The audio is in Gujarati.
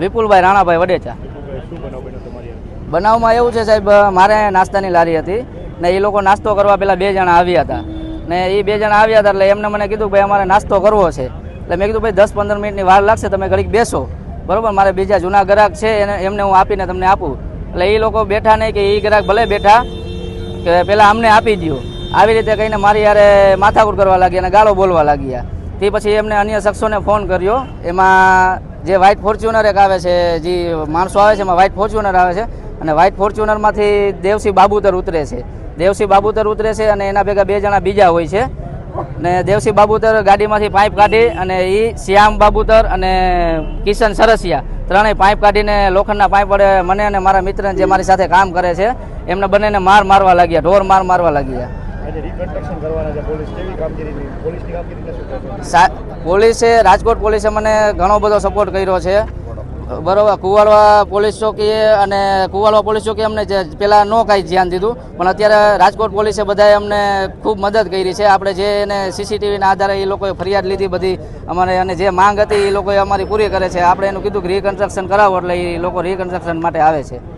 વિપુલભાઈ રાણાભાઈ વડેચા? બનાવમાં એવું છે સાહેબ, મારે નાસ્તાની લારી હતી ને એ લોકો નાસ્તો કરવા પેલા બે જણા આવ્યા હતા. ને એ બે જણા આવ્યા હતા એટલે એમને મને કીધું ભાઈ અમારે નાસ્તો કરવો છે. એટલે મેં કીધું, ભાઈ, દસ પંદર મિનિટની વાર લાગશે, તમે ઘડીક બેસો. બરોબર, મારે બીજા જૂના ગ્રાહક છે એને, એમને હું આપીને તમને આપું. એટલે એ લોકો બેઠા નહીં કે એ ગ્રાહક ભલે બેઠા, કે પેલા અમને આપી દો આવી રીતે કહીને મારી યારે માથાકૂટ કરવા લાગી અને ગાળો બોલવા લાગ્યા. તે પછી એમને અન્ય શખ્સોને ફોન કર્યો. એમાં જે વ્હાઇટ ફોર્ચ્યુનર એક આવે છે, જે માણસો આવે છે, એમાં વ્હાઇટ ફોર્ચ્યુનર આવે છે અને વ્હાઇટ ફોર્ચ્યુનરમાંથી દેવસિંહ બાબુતર ઉતરે છે. દેવસિંહ બાબુતર ઉતરે છે અને એના ભેગા બે જણા બીજા હોય છે. ને દેવસિંહ બાબુતર ગાડીમાંથી પાઇપ કાઢી અને એ શ્યામ બાબુતર અને કિશન સરસિયા ત્રણેય પાઇપ કાઢીને લોખંડના પાઇપ વડે મને અને મારા મિત્રને જે મારી સાથે કામ કરે છે, એમને બંનેને માર મારવા લાગ્યા, ઢોર માર મારવા લાગ્યા. પોલીસ. રાજકોટ પોલીસે મને ઘણો બધો સપોર્ટ કર્યો છે. બરોબર, કુવાડવા પોલીસ ચોકીએ અને કુવાડવા પોલીસ ચોકી અમને પેલા ન કાંઈ ધ્યાન દીધું, પણ અત્યારે રાજકોટ પોલીસે બધાએ અમને ખૂબ મદદ કરી છે. આપણે જે એને સીસીટીવીના આધારે એ લોકોએ ફરિયાદ લીધી બધી, અમારે અને જે માંગ હતી એ લોકોએ અમારી પૂરી કરે છે. આપણે એનું કીધું કે રિકન્સ્ટ્રક્શન કરાવો એટલે એ લોકો રિકન્સ્ટ્રક્શન માટે આવે છે.